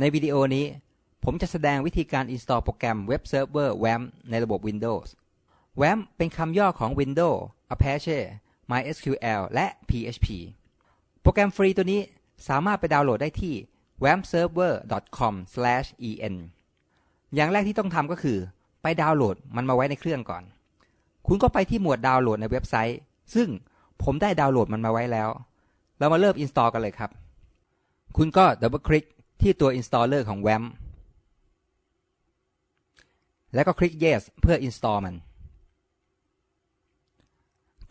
ในวิดีโอนี้ ผมจะแสดงวิธีการ install โปรแกรม Web Server WAMP ในระบบ Windows WAMP เป็นคำย่อของ Windows Apache MySQL และ PHP โปรแกรมฟรีตัวนี้สามารถไปดาวน์โหลดได้ที่ wampserver.com/en อย่างแรกที่ต้องทำก็คือ ไปดาวน์โหลดมันมาไว้ในเครื่องก่อน คุณก็ไปที่หมวดดาวน์โหลดในเว็บไซต์ ซึ่งผมได้ดาวน์โหลดมันมาไว้แล้ว เรามาเริ่ม install กันเลยครับ คุณก็ดับเบิลคลิก ที่ตัว installer ของ WAMP แล้วก็คลิก yes เพื่อ install มัน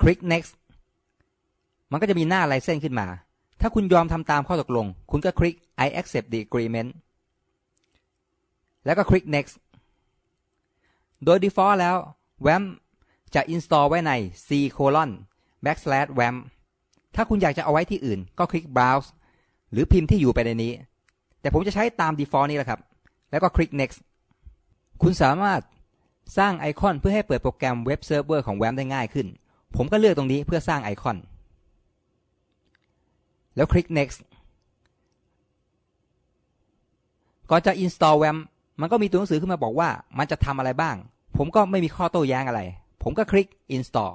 คลิก next มันก็จะมีหน้าลายเส้นขึ้นมา ถ้าคุณยอมทำตามข้อตกลง คุณก็คลิก I accept the agreement แล้วก็คลิก next โดย default แล้ว WAMP จะ install ไว้ใน c colon backslash WAMP ถ้าคุณอยากจะเอาไว้ที่อื่น ก็คลิก browse หรือพิมพ์ที่อยู่ไปในนี้ แต่ผมจะใช้ตาม default นี้แหละครับ แล้วก็คลิก next คุณสามารถสร้างไอคอนเพื่อให้เปิดโปรแกรมเว็บเซิร์ฟเวอร์ของ WAMP ได้ง่ายขึ้น ผมก็เลือกตรงนี้เพื่อสร้างไอคอน แล้วคลิก next ก่อนจะ install WAMP มันก็มีตัวหนังสือขึ้นมาบอกว่ามันจะทำอะไรบ้าง ผมก็ไม่มีข้อโต้แย้งอะไร ผมก็คลิก install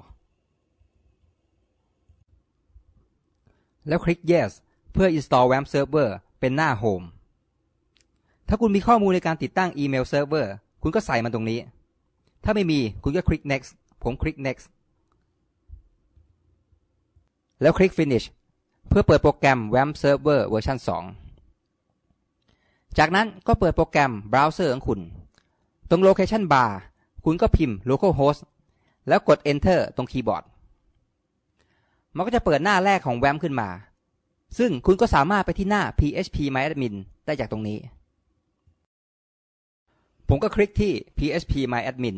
แล้วคลิก yes เพื่อ install WAMP server เป็นหน้า home ถ้าคุณมีข้อมูลในการติดตั้งอีเมลเซิร์ฟเวอร์คุณก็ใส่มันตรงนี้ ถ้าไม่มีคุณก็คลิก next ผมคลิก next แล้วคลิก finish เพื่อเปิดโปรแกรม WAMP server เวอร์ชัน2 จากนั้นก็เปิดโปรแกรมเบราว์เซอร์ของคุณ ตรง location bar คุณก็พิมพ์ localhost แล้วกด enter ตรงคีย์บอร์ด มันก็จะเปิดหน้าแรกของ WAMP ขึ้นมา ซึ่งคุณก็สามารถไปที่หน้า phpMyAdmin ได้จากตรงนี้ ผมก็คลิกที่ phpMyAdmin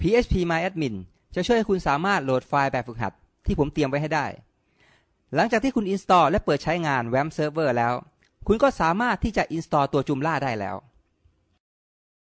phpMyAdmin จะช่วยให้คุณสามารถโหลดไฟล์แบบฝึกหัด ที่ผมเตรียมไว้ให้ได้ หลังจากที่คุณ install และเปิดใช้งาน WAMP Server แล้ว คุณก็สามารถที่จะ install ตัวจุมล่าได้แล้ว